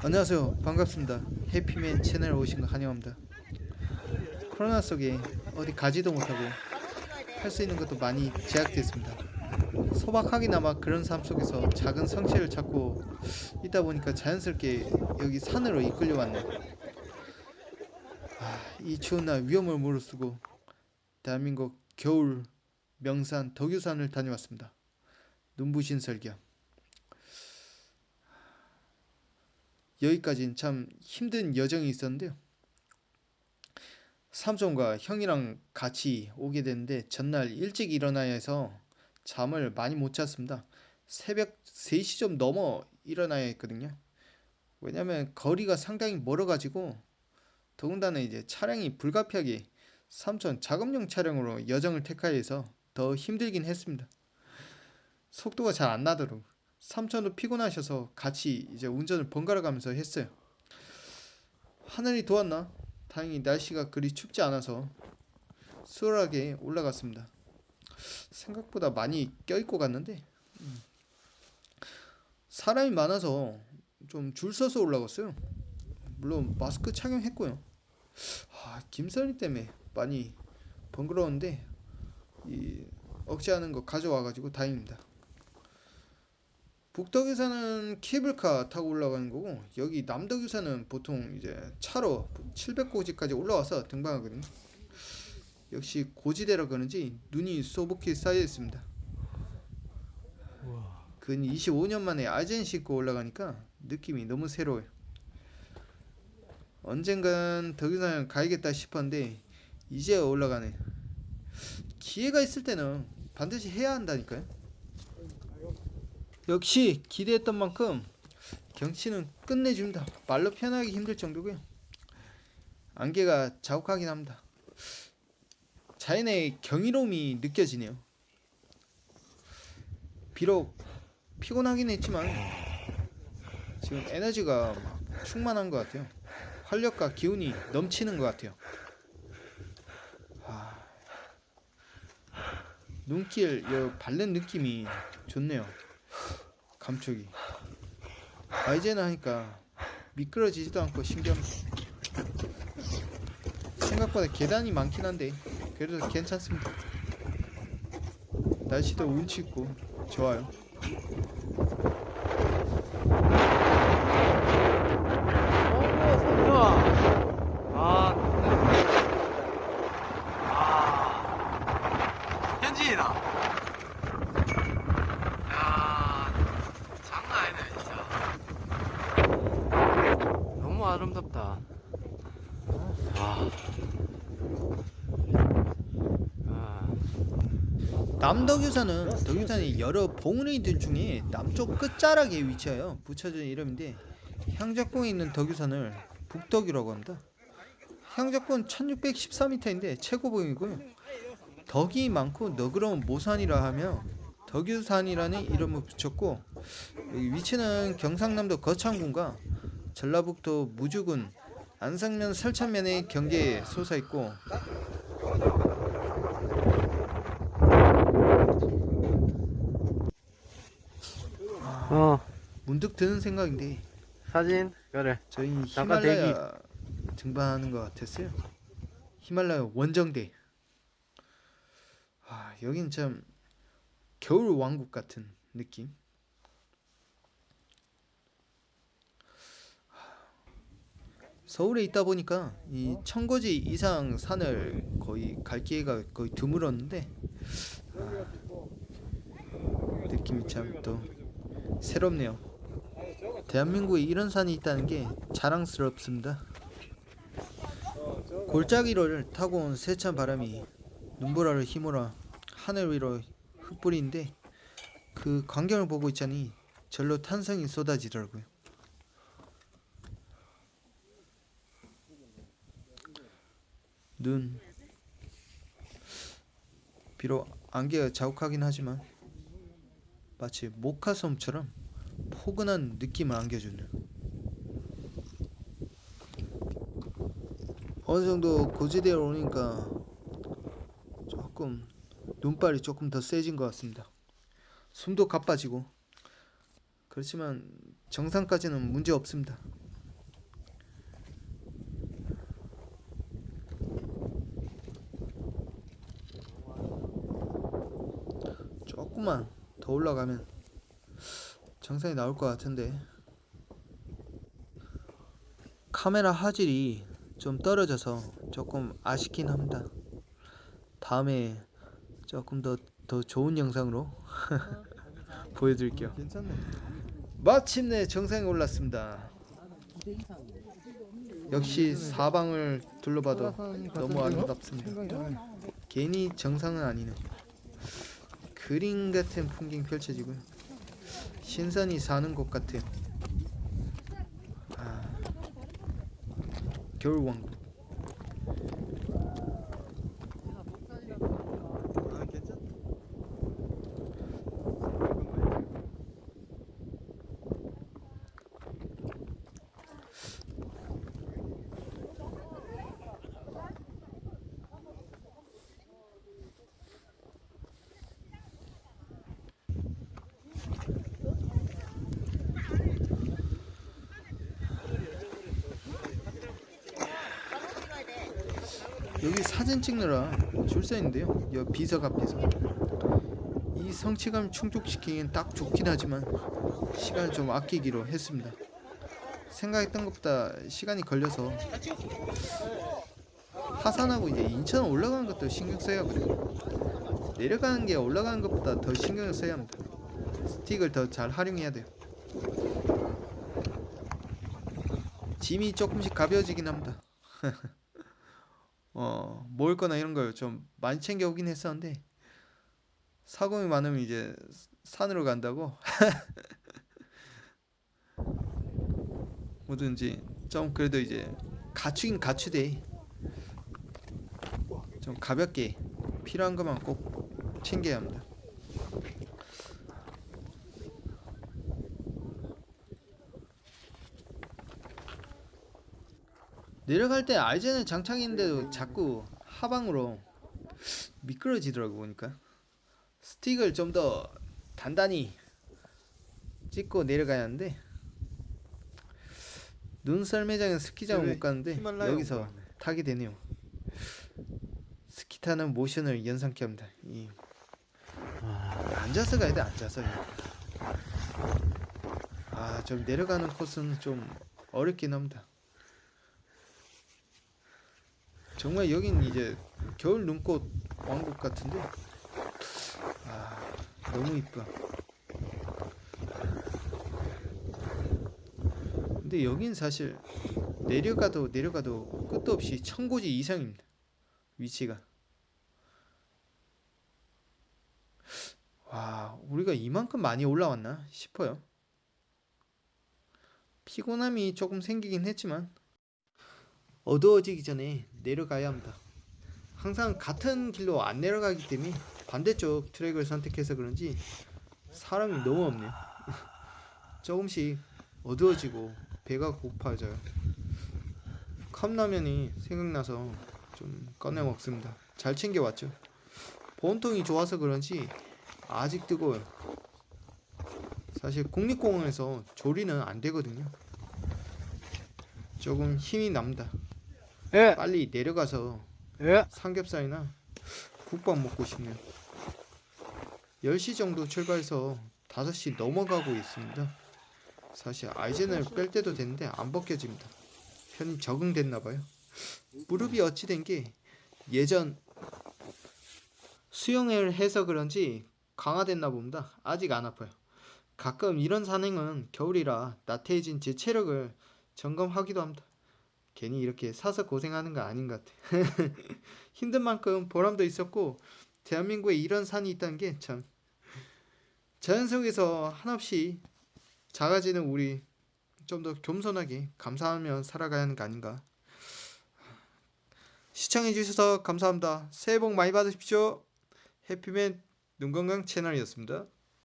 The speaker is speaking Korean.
안녕하세요. 반갑습니다. 해피맨 채널에 오신 거 환영합니다. 코로나 속에 어디 가지도 못하고 할 수 있는 것도 많이 제약됐습니다. 소박하기나마 그런 삶 속에서 작은 성취를 찾고 있다 보니까 자연스럽게 여기 산으로 이끌려 왔네 아, 이 추운 날 위험을 무릅쓰고 대한민국 겨울 명산 덕유산을 다녀왔습니다. 눈부신 설경 여기까지는 참 힘든 여정이 있었는데요. 삼촌과 형이랑 같이 오게 됐는데 전날 일찍 일어나야 해서 잠을 많이 못 잤습니다. 새벽 3시 좀 넘어 일어나야 했거든요. 왜냐면 거리가 상당히 멀어가지고 더군다나 이제 차량이 불가피하게 삼촌 작업용 차량으로 여정을 택하여 해서 더 힘들긴 했습니다. 속도가 잘 안 나더라고. 삼촌도 피곤하셔서 같이 이제 운전을 번갈아 가면서 했어요. 하늘이 도왔나? 다행히 날씨가 그리 춥지 않아서 수월하게 올라갔습니다. 생각보다 많이 껴입고 갔는데 음. 사람이 많아서 좀 줄 서서 올라갔어요. 물론 마스크 착용했고요. 아, 김선희 때문에 많이 번거로운데 이 억제하는 거 가져와가지고 다행입니다. 북덕유산은 케이블카 타고 올라가는 거고 여기 남덕유산은 보통 이제 차로 700고지까지 올라와서 등반하거든요. 역시 고지대라 그런지 눈이 소복히 쌓여 있습니다. 근 25년 만에 아젠 싣고 올라가니까 느낌이 너무 새로워요. 언젠간 덕유산 가야겠다 싶었는데 이제 올라가네. 기회가 있을 때는 반드시 해야 한다니까요. 역시 기대했던 만큼 경치는 끝내줍니다. 말로 표현하기 힘들 정도고요. 안개가 자욱하긴 합니다. 자연의 경이로움이 느껴지네요. 비록 피곤하긴 했지만 지금 에너지가 막 충만한 것 같아요. 활력과 기운이 넘치는 것 같아요. 아, 눈길 여 바른 느낌이 좋네요. 감촉이. 아 이제는 하니까 미끄러지지도 않고 신기합니다. 생각보다 계단이 많긴 한데 그래도 괜찮습니다. 날씨도 운치 있고 좋아요. 오, 성룡아. 아, 아, 현진이다. 야, 장난 아니네, 진짜. 너무 아름답다. 와. 아, 남덕유산은 덕유산의 여러 봉우리 들 중에 남쪽 끝자락에 위치하여 붙여진 이름인데 향적봉에 있는 덕유산을 북덕이라고 합니다. 향적봉은 1614m인데 최고봉이고요. 덕이 많고 너그러운 모산이라 하며 덕유산이라는 이름을 붙였고 위치는 경상남도 거창군과 전라북도 무주군 안상면 설천면의 경계에 솟아 있고 어, 문득 드는 생각인데 사진? 그래. 저희 히말라야 등반하는 것 같았어요. 히말라야 원정대. 아 여긴 참 겨울 왕국 같은 느낌. 서울에 있다 보니까 이 청거지 이상 산을 거의 갈 기회가 거의 드물었는데 아, 느낌이 참 또 새롭네요. 대한민국에 이런 산이 있다는 게 자랑스럽습니다. 골짜기를 타고 온 세찬 바람이 눈보라를 휘몰아 하늘 위로 흩뿌리는데 그 광경을 보고 있자니 절로 탄성이 쏟아지더라고요. 눈 비록 안개가 자욱하긴 하지만 마치 모카솜처럼 포근한 느낌을 안겨주는 어느 정도 고지대에 오니까 조금 눈발이 조금 더 세진 것 같습니다. 숨도 가빠지고 그렇지만 정상까지는 문제 없습니다. 조금만 더 올라가면 정상이 나올 것 같은데 카메라 화질이 좀 떨어져서 조금 아쉽긴 합니다. 다음에 조금 더 더 좋은 영상으로 보여드릴게요. 마침내 정상에 올랐습니다. 역시 사방을 둘러봐도 너무 아름답습니다. 괜히 정상은 아니네. 그림 같은 풍경 펼쳐지고요. 신선이 사는 곳 같은 아, 겨울 왕국. 여기 사진 찍느라 줄서 있는데요. 여 비석 앞에서 이 성취감 충족시키기엔 딱 좋긴 하지만 시간을 좀 아끼기로 했습니다. 생각했던 것보다 시간이 걸려서 하산하고 이제 인천 올라가는 것도 신경 써야 하거든요. 내려가는 게 올라가는 것보다 더 신경을 써야 합니다. 스틱을 더 잘 활용해야 돼요. 짐이 조금씩 가벼워지긴 합니다. 어, 먹을 거나 이런 걸 좀 많이 챙겨 오긴 했었는데 사공이 많으면 이제 산으로 간다고 뭐든지 좀 그래도 이제 갖추긴 갖추되 좀 가볍게 필요한 것만 꼭 챙겨야 합니다. 내려갈 때 아이젠을 장착했는데도 자꾸 하방으로 미끄러지더라고 보니까 스틱을 좀 더 단단히 찍고 내려가야 하는데 눈썰 매장은 스키장을 못 가는데 여기서. 타게 되네요. 스키 타는 모션을 연상케 합니다. 이 앉아서 가야 돼 앉아서. 아좀 내려가는 코스는 좀 어렵긴 합니다. 정말 여긴 이제 겨울 눈꽃 왕국 같은데 아 너무 이쁘다. 근데 여긴 사실 내려가도 내려가도 끝도 없이 천고지 이상입니다. 위치가. 와, 우리가 이만큼 많이 올라왔나 싶어요. 피곤함이 조금 생기긴 했지만 어두워지기 전에 내려가야 합니다. 항상 같은 길로 안 내려가기 때문에 반대쪽 트랙을 선택해서 그런지 사람이 너무 없네요. 조금씩 어두워지고 배가 고파져요. 컵라면이 생각나서 좀 꺼내 먹습니다. 잘 챙겨 왔죠. 보온통이 좋아서 그런지 아직 뜨거워요. 사실 국립공원에서 조리는 안 되거든요. 조금 힘이 납니다. 예. 빨리 내려가서 예. 삼겹살이나 국밥 먹고 싶네요. 10시 정도 출발해서 5시 넘어가고 있습니다. 사실 아이젠을 뺄 때도 됐는데 안 벗겨집니다. 편히 적응됐나 봐요. 무릎이 어찌 된 게 예전 수영을 해서 그런지 강화됐나 봅니다. 아직 안 아파요. 가끔 이런 산행은 겨울이라 나태해진 제 체력을 점검하기도 합니다. 괜히 이렇게 사서 고생하는 거 아닌 것 같아. 힘든 만큼 보람도 있었고 대한민국에 이런 산이 있다는 게 참 자연 속에서 한없이 작아지는 우리 좀 더 겸손하게 감사하며 살아가야 하는 거 아닌가. 시청해 주셔서 감사합니다. 새해 복 많이 받으십시오. 해피맨 눈건강 채널이었습니다.